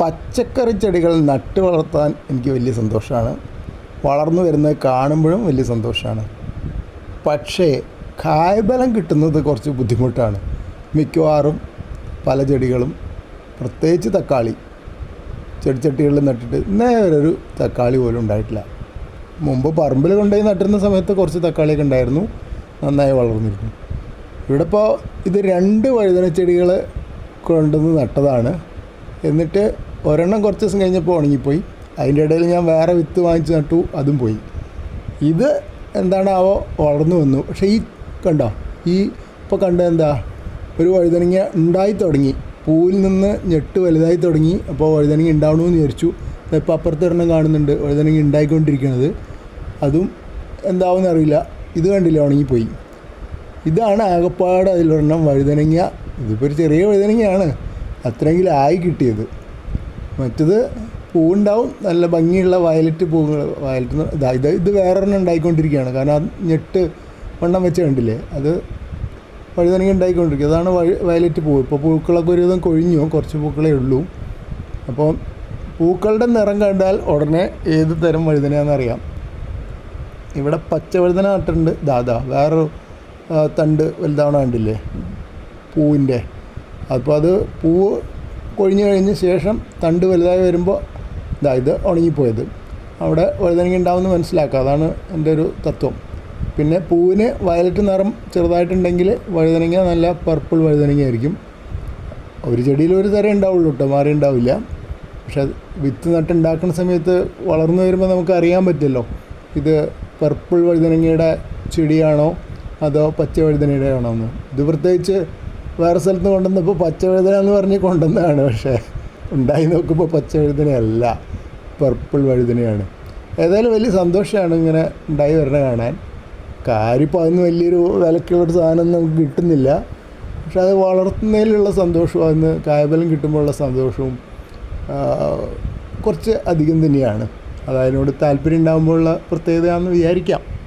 പച്ചക്കറി ചെടികൾ നട്ട് വളർത്താൻ എനിക്ക് വലിയ സന്തോഷമാണ്. വളർന്നു വരുന്നത് കാണുമ്പോഴും വലിയ സന്തോഷമാണ്. പക്ഷേ കായ്ബലം കിട്ടുന്നത് കുറച്ച് ബുദ്ധിമുട്ടാണ്. മിക്കവാറും പല ചെടികളും പ്രത്യേകിച്ച് തക്കാളി ചെടിച്ചട്ടികളിൽ നട്ടിട്ട് നേരൊരു തക്കാളി പോലും ഉണ്ടായിട്ടില്ല. മുമ്പ് പറമ്പിൽ കൊണ്ടുപോയി നട്ടിരുന്ന സമയത്ത് കുറച്ച് തക്കാളിയൊക്കെ ഉണ്ടായിരുന്നു നന്നായി വളർന്നിരുന്നു. ഇവിടെ ഇപ്പോൾ ഇത് രണ്ട് വഴുതന ചെടികൾ കൊണ്ടുവന്ന് നട്ടതാണ്. എന്നിട്ട് ഒരെണ്ണം കുറച്ച് ദിവസം കഴിഞ്ഞപ്പോൾ ഉണങ്ങിപ്പോയി. അതിന്റെ ഇടയിൽ ഞാൻ വേറെ വിത്ത് വാങ്ങിച്ച് നട്ടു അതും പോയി. ഇത് എന്താണാവോ വളർന്നു വന്നു. പക്ഷേ ഈ കണ്ടോ? ഈ ഇപ്പോൾ കണ്ട എന്താ? ഒരു വഴുതനങ്ങ ഉണ്ടായി തുടങ്ങി. പൂവിൽ നിന്ന് ഞെട്ട് വലുതായി തുടങ്ങി. അപ്പോൾ വഴുതനങ്ങ ഉണ്ടാവണമെന്ന് വിചാരിച്ചു. ഇപ്പോൾ അപ്പുറത്ത് ഒരെണ്ണം കാണുന്നുണ്ട്. വഴുതനങ്ങ ഉണ്ടായിക്കൊണ്ടിരിക്കുന്നത് അതും എന്താവുമെന്ന് അറിയില്ല. ഇത് കണ്ടില്ല? ഉണങ്ങിപ്പോയി. ഇതാണ് ആകപ്പാട് അതിലൊരെണ്ണം വഴുതനങ്ങ. ഇതിപ്പോൾ ഒരു ചെറിയ വഴുതനങ്ങയാണ്. അത്രയെങ്കിലും ആയി കിട്ടിയത് മറ്റത് പൂവുണ്ടാവും നല്ല ഭംഗിയുള്ള വയലറ്റ് പൂവുകൾ വയലറ്റ് ഇതാ ഇത് വേറൊരെണ്ണം ഉണ്ടായിക്കൊണ്ടിരിക്കുകയാണ്. കാരണം ആ ഞെട്ട് വണ്ണം വെച്ച് കണ്ടില്ലേ? അത് വഴുതനങ്ങ ഉണ്ടായിക്കൊണ്ടിരിക്കുക. അതാണ് വയലറ്റ് പൂവ്. ഇപ്പോൾ പൂക്കളൊക്കെ ഒരുവിധം കൊഴിഞ്ഞു കുറച്ച് പൂക്കളേ ഉള്ളൂ. അപ്പോൾ പൂക്കളുടെ നിറം കണ്ടാൽ ഉടനെ ഏത് തരം വഴുതനയാണെന്നറിയാം ഇവിടെ പച്ച വഴുതന നട്ടിട്ടുണ്ട്. ദാദാ വേറൊരു തണ്ട് വലുതാവണ കണ്ടില്ലേ? പൂവിന്റെ. അപ്പോൾ അത് പൂവ് കൊഴിഞ്ഞു കഴിഞ്ഞ ശേഷം തണ്ട് വലുതായി വരുമ്പോൾ ഇതാ ഇത് ഉണങ്ങിപ്പോയത്. അവിടെ വഴുതനങ്ങ ഉണ്ടാവുമെന്ന് മനസ്സിലാക്കുക അതാണ് എന്റെ ഒരു തത്വം. പിന്നെ പൂവിന് വയലറ്റ് നിറം ചെറുതായിട്ടുണ്ടെങ്കിൽ വഴുതനങ്ങ നല്ല പർപ്പിൾ വഴുതനങ്ങ ആയിരിക്കും. ഒരു ചെടിയിൽ ഒരു തരം ഉണ്ടാവുള്ളൂ കേട്ടോ മാറി ഉണ്ടാവില്ല. പക്ഷെ വിത്ത് നട്ടുണ്ടാക്കുന്ന സമയത്ത് വളർന്നു വരുമ്പോൾ നമുക്ക് അറിയാൻ പറ്റുമല്ലോ ഇത് പർപ്പിൾ വഴുതനങ്ങയുടെ ചെടിയാണോ അതോ പച്ച വഴുതനയുടെ ആണോ എന്ന്. ഇത് പ്രത്യേകിച്ച് വേറെ സ്ഥലത്ത് നിന്ന് കൊണ്ടുവന്നപ്പോൾ പച്ച വഴുതന എന്ന് പറഞ്ഞ് കൊണ്ടുവന്നതാണ്. പക്ഷേ ഉണ്ടായി നോക്കുമ്പോൾ പച്ച വഴുതനയല്ല പർപ്പിൾ വഴുതനയാണ്. ഏതായാലും വലിയ സന്തോഷമാണ് ഇങ്ങനെ ഉണ്ടായി വരണ കാണാൻ. കാര്യപ്പോൾ അതിന് വലിയൊരു വിലക്കുള്ളൊരു സാധനം നമുക്ക് കിട്ടുന്നില്ല. പക്ഷെ അത് വളർത്തുന്നതിലുള്ള സന്തോഷവും അതിന് കായബലം കിട്ടുമ്പോഴുള്ള സന്തോഷവും കുറച്ച് അധികം തന്നെയാണ്. അത് അതിനോട് താല്പര്യം ഉണ്ടാകുമ്പോഴുള്ള പ്രത്യേകതയാണെന്ന് വിചാരിക്കാം.